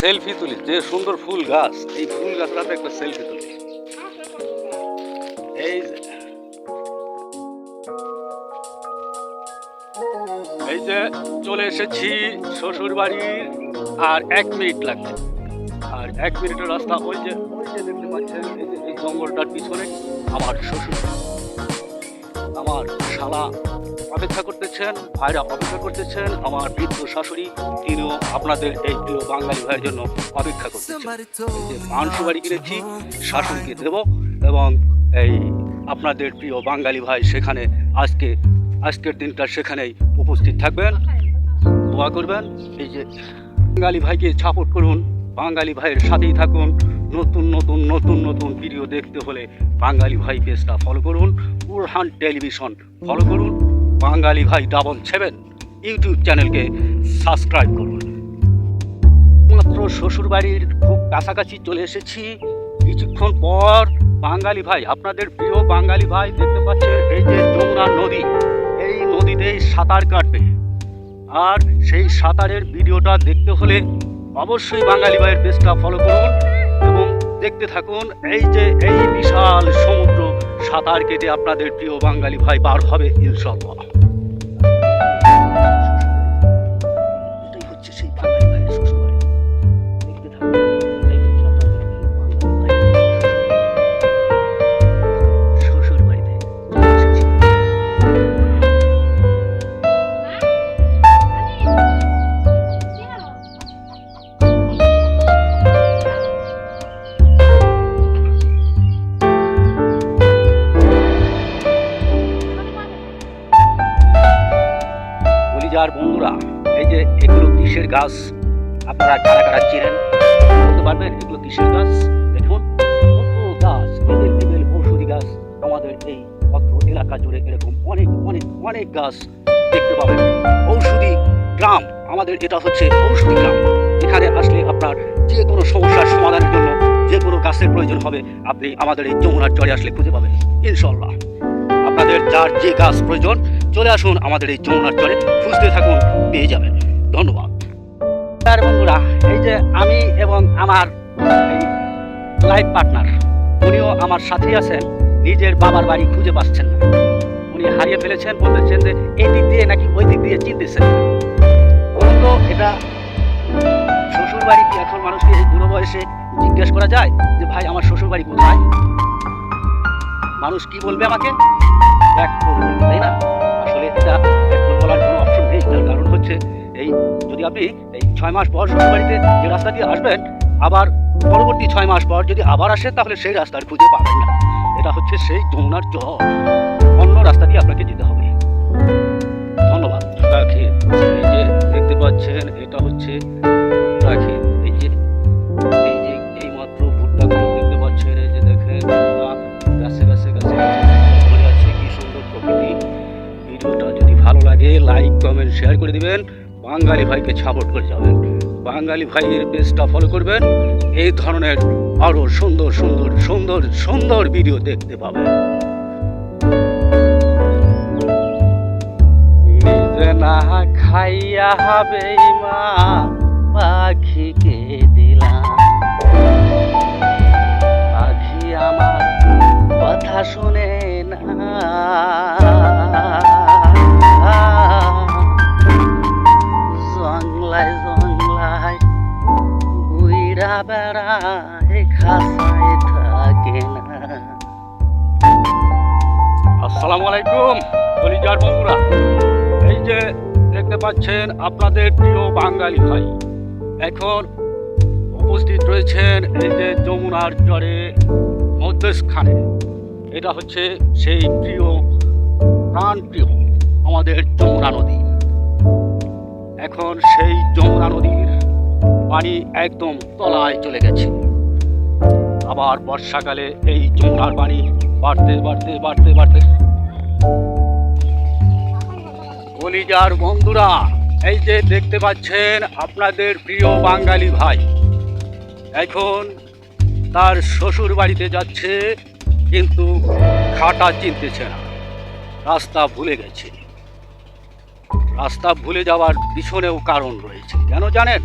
Selfie তুলি, যে সুন্দর ফুল গাছ, এই ফুল গাছটাতে একটা সেলফি তুলি। এই যে। এই যে চলে এসেছি শ্বশুর বাড়ির আর এক মিনিট লাগবে। আর এক মিনিটের রাস্তা ওই যে ওই যে দেখতে পাচ্ছেন এই জঙ্গলটার পিছনে আমার শ্বশুর। আমার শালা। অপেক্ষা করতেছেন ভাইরা অপেক্ষা করতেছেন আমার বৃদ্ধ শাশুড়ি তিনিও আপনাদের এই প্রিয় বাঙালি ভাইয়ের জন্য অপেক্ষা করতেছেন। মাংস বাড়ি কিনেছি শাশুড়িকে দেব এবং এই আপনাদের প্রিয় বাঙালি ভাই সেখানে আজকে আজকের দিনটা সেখানেই উপস্থিত থাকবেন। দোয়া করবেন। এই যে বাঙালি ভাইকে সাপোর্ট করুন বাঙালি ভাইয়ের সাথেই থাকুন। নতুন নতুন নতুন নতুন ভিডিও দেখতে হলে বাঙালি ভাই পেজটা ফলো করুন। বুরহান টেলিভিশন ফলো করুন। Bangali Bhai double seven YouTube চ্যানেলকে সাবস্ক্রাইব করুন। মাত্র শ্বশুর বাড়ির খুব কাছাকাছি চলে এসেছি। কিছুক্ষণ পর বাঙালি ভাই, আপনাদের প্রিয় বাঙালি ভাই দেখতে পাচ্ছেন এই যে যমুনা নদী। এই নদীতেই সাঁতার কাটবে। আর সেই সাঁতারের ভিডিওটা দেখতে হলে অবশ্যই বাঙালি ভাইয়ের পেজটা ফলো করুন। এবং দেখতে থাকুন, এই যে এই বিশাল সমুদ্র সাঁতার কেটে আপনাদের প্রিয় বাঙালি ভাই পার হবে ইনশাল্লাহ যার বন্ধুরা, এই যে এগুলো কিসের গাছ, আপনারা কারা কারা চিনেন, বলতে পারবেন এগুলো কিসের গাছ, দেখুন গাছ ঔষধি গাছ, আমাদের এই পত্র এলাকা জুড়ে এরকম অনেক অনেক অনেক গাছ দেখতে পাবেন। ঔষধি গ্রাম, আমাদের এটা হচ্ছে ঔষধি গ্রাম। এখানে আসলে আপনার যে কোনো সমস্যার সমাধানের জন্য যে কোনো গাছের প্রয়োজন হবে, আপনি আমাদের এই যমুনার চরে আসলে খুঁজে পাবেন ইনশাল্লাহ আপনাদের যার যে গাছ প্রয়োজন চলে আসুন আমাদের এই যমুনার চরে খুঁজতে থাকুন, পেয়ে যাবেন। ধন্যবাদ। তার বন্ধুরা, এই যে আমি এবং আমার লাইফ পার্টনার, উনিও আমার সাথেই আছেন, নিজের বাবার বাড়ি খুঁজে পাচ্ছেন না। উনি হারিয়ে ফেলেছেন বলতেছেন যে এই দিক দিয়ে নাকি ওই দিক দিয়ে চিনতেছেন। তো এটা শ্বশুর বাড়ি কি এখন মানুষকে এই বুড়ো বয়সে জিজ্ঞেস করা যায় যে, ভাই, আমার শ্বশুর বাড়ি কোথায়? মানুষ কি বলবে আমাকে? ব্যাক করবে, তাই না? যদি আপনি এই ছয় মাস পর শ্বশুর বাড়িতে যে রাস্তা দিয়ে আসবেন, আবার পরবর্তী ছয় মাস পর যদি আবার আসেন, তাহলে সেই রাস্তার খুঁজে পাবেন না। এটা হচ্ছে সেই যমুনার চর অন্য রাস্তা দিয়ে আপনাকে যেতে হবে। ধন্যবাদ। রাখি, এই যে দেখতে পাচ্ছেন, এটা হচ্ছে রাখি। এই যে এই যে, এই মাত্র ভুট্টাগুলো দেখতে পাচ্ছেন, এই যে দেখেন গাছে গাছে গাছে। আছে কি সুন্দর প্রকৃতি। ভিডিওটা যদি ভালো লাগে, লাইক, কমেন্ট, শেয়ার করে দিবেন। বাঙালি ভাইকে সাপোর্ট করে যাবেন। বাঙালি ভাইয়ের পেজটা ফলো করবেন। এই ধরনের আরও সুন্দর সুন্দর সুন্দর সুন্দর ভিডিও দেখতে পাবেন। না খাইয়া হবে মা, পাখিকে দিলাম। পাখি আমার কথা শুনে আসসালামু কলিজার বন্ধুরা। এই যে দেখতে পাচ্ছেন আপনাদের প্রিয় বাঙালি ভাই। এখন উপস্থিত রয়েছেন এই যে যমুনার চরে মধ্যস্থানে। এটা হচ্ছে সেই প্রিয় প্রাণ প্রিয় আমাদের যমুনা নদী। এখন সেই যমুনা নদীর পানি একদম তলায় চলে গেছে। আবার বর্ষাকালে এই যমুনার পানি বাড়তে বাড়তে বাড়তে বাড়তে কলিজার বন্ধুরা, এই যে দেখতে পাচ্ছেন আপনাদের প্রিয় বাঙালি ভাই। এখন তার শ্বশুর বাড়িতে যাচ্ছে, কিন্তু খাটা চিনতেছে না। রাস্তা ভুলে গেছে। রাস্তা ভুলে যাওয়ার পিছনেও কারণ রয়েছে। কেন জানেন?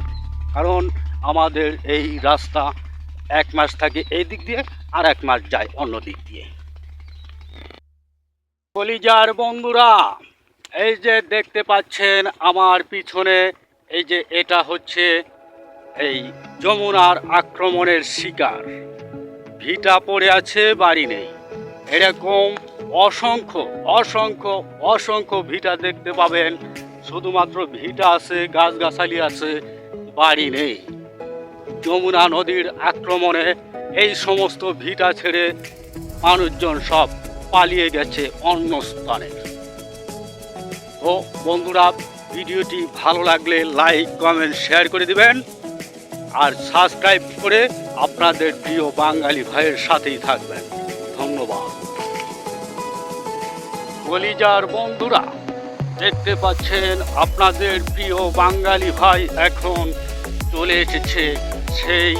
কারণ আমাদের এই রাস্তা এক মাস থাকে এই দিক দিয়ে আর এক মাস যায় অন্য দিক দিয়ে। কলিজার বন্ধুরা, এই যে দেখতে পাচ্ছেন আমার পিছনে, এই যে এটা হচ্ছে এই যমুনার আক্রমণের শিকার। ভিটা পড়ে আছে, বাড়ি নেই। এরকম অসংখ্য অসংখ্য অসংখ্য ভিটা দেখতে পাবেন। শুধুমাত্র ভিটা আছে, গাছগাছালি আছে, বাড়ি নেই। যমুনা নদীর আক্রমণে এই সমস্ত ভিটা ছেড়ে মানুষজন সব পালিয়ে গেছে অন্য স্থানে। তো বন্ধুরা, ভিডিওটি ভালো লাগলে লাইক, কমেন্ট, শেয়ার করে দিবেন আর সাবস্ক্রাইব করে আপনাদের প্রিয় বাঙালি ভাইয়ের সাথেই থাকবেন। ধন্যবাদ। কলিজার বন্ধুরা, দেখতে পাচ্ছেন আপনাদের প্রিয় বাঙালি ভাই এখন চলে এসেছে সেই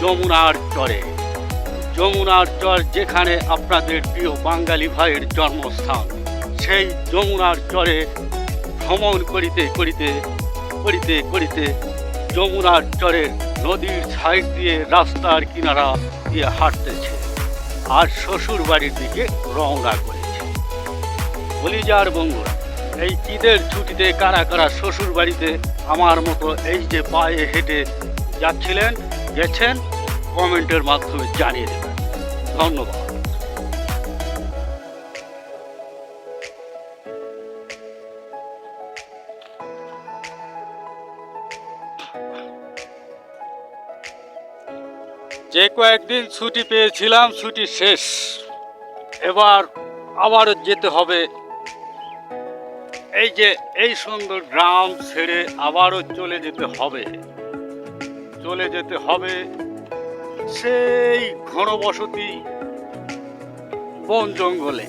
যমুনার চরে। যমুনার চর যেখানে আপনাদের প্রিয় বাঙালি ভাইয়ের জন্মস্থান, সেই যমুনার চরে ভ্রমণ করিতে করিতে করিতে করিতে যমুনার চরের নদীর সাইড দিয়ে রাস্তার কিনারা দিয়ে হাঁটতেছে আর শ্বশুর বাড়ির দিকে রওনা করেছে। বলিজার বন্ধুরা, এই ঈদের ছুটিতে কারা কারা শ্বশুর বাড়িতে আমার মতো এই যে পায়ে হেঁটে যাচ্ছিলেন, গেছেন, কমেন্টের মাধ্যমে জানিয়ে দেবেন। ধন্যবাদ। যে কয়েকদিন ছুটি পেয়েছিলাম, ছুটি শেষ। এবার আবারও যেতে হবে। এই যে, এই সুন্দর গ্রাম ছেড়ে আবারও চলে যেতে হবে। চলে যেতে হবে সেই ঘনবসতি বন জঙ্গলে।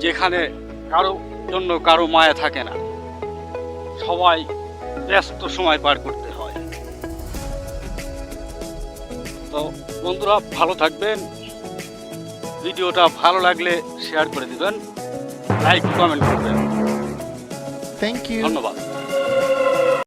যেখানে কারও জন্য কারও মায়া থাকে না। সবাই ব্যস্ত সময় পার করতে হয়। তো বন্ধুরা ভালো থাকবেন। ভিডিওটা ভালো লাগলে শেয়ার করে দিবেন। লাইক কমেন্ট করবেন। থ্যাংক ইউ ধন্যবাদ।